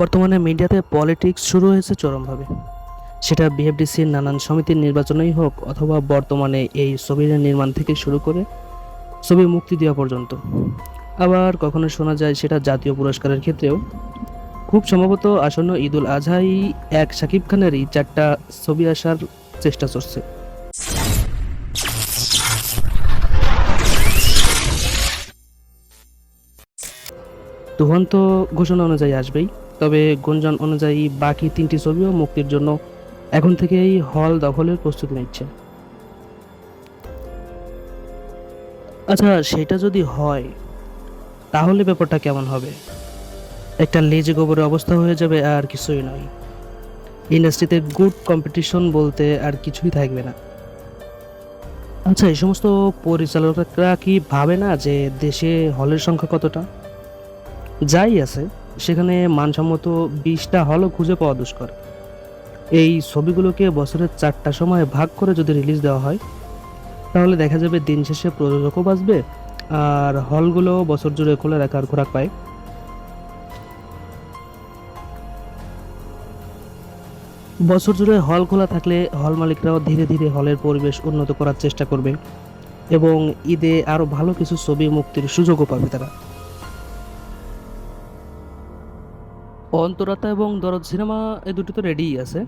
বর্তমানে মিডিয়াতে পলিটিক্স শুরু হয়েছে চরমভাবে। সেটা বিএফডিসির নানান সমিতির নির্বাচনেই হোক অথবা বর্তমানে এই ছবির নির্মাণ থেকে শুরু করে ছবি মুক্তি দেওয়া পর্যন্ত। আবার কখনো শোনা যায় সেটা জাতীয় পুরস্কারের ক্ষেত্রেও। খুব সম্ভবত আসন্ন ঈদুল আজহাই এক শাকিব খানেরই চারটা ছবি আসার চেষ্টা চলছে। তুফান তো ঘোষণা অনুযায়ী আসবেই। তবে গুঞ্জন অনুযায়ী বাকি তিনটি ছবিও মুক্তির জন্য এখন থেকেই হল দখলের প্রস্তুতি নিচ্ছে। আচ্ছা সেটা যদি হয়, তাহলে ব্যাপারটা কেমন হবে? একটা লেজে গোবরের অবস্থা হয়ে যাবে আর কিছুই নয়। ইন্ডাস্ট্রিতে গুড কম্পিটিশন বলতে আর কিছুই থাকবে না। আচ্ছা এই সমস্ত পরিচালকরা কি ভাবে না যে দেশে হলের সংখ্যা কতটা? যাই আছে। সেখানে মানসম্মত বিশটা হলও খুঁজে পাওয়া দুষ্কর। এই ছবিগুলোকে বছরের চারটা সময় ভাগ করে যদি রিলিজ দেওয়া হয়, তাহলে দেখা যাবে দিন শেষে প্রযোজকও বাঁচবে আর হলগুলো বছর জুড়ে খোলা রাখার খোরাক পায়। বছর জুড়ে হল খোলা থাকলে হল মালিকরাও ধীরে ধীরে হলের পরিবেশ উন্নত করার চেষ্টা করবে এবং ঈদে আরও ভালো কিছু ছবি মুক্তির সুযোগও পাবে তারা। অন্তরাতা এবং দরদ সিনেমা এ দুটো তো রেডিই আছে।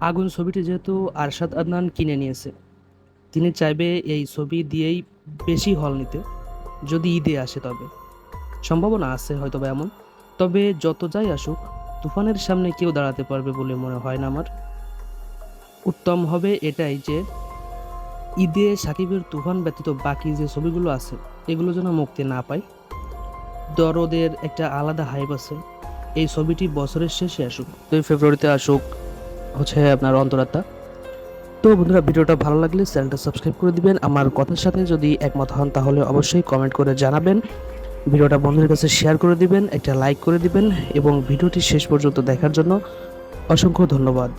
আগুন ছবিটি যেহেতু আরশাদ আদনান কিনে নিয়েছে। তিনি চাইবে এই ছবি দিয়েই বেশি হল নিতে, যদি ঈদে আসে তবে। সম্ভাবনা আছে হয়তো বা এমন। তবে যত যাই আসুক, তুফানের সামনে কেউ দাঁড়াতে পারবে বলে মনে হয় না আমার। উত্তম হবে এটাই যে, ঈদে সাকিবের তুফান ব্যতীত বাকি যে ছবিগুলো আছে, এগুলো যেন মুক্তি না পায়। দরদের একটা আলাদা হাইপ আছে। এই ছবিটি বছরের শেষে আসুক। দুই ফেব্রুয়ারিতে আসুক হচ্ছে আপনার অন্তরাত্মা। তো বন্ধুরা, ভিডিওটা ভালো লাগলে চ্যানেলটা সাবস্ক্রাইব করে দিবেন। আমার কথার সাথে যদি একমত হন, তাহলে অবশ্যই কমেন্ট করে জানাবেন। ভিডিওটা বন্ধুদের কাছে শেয়ার করে দিবেন, একটা লাইক করে দিবেন, এবং ভিডিওটি শেষ পর্যন্ত দেখার জন্য অসংখ্য ধন্যবাদ।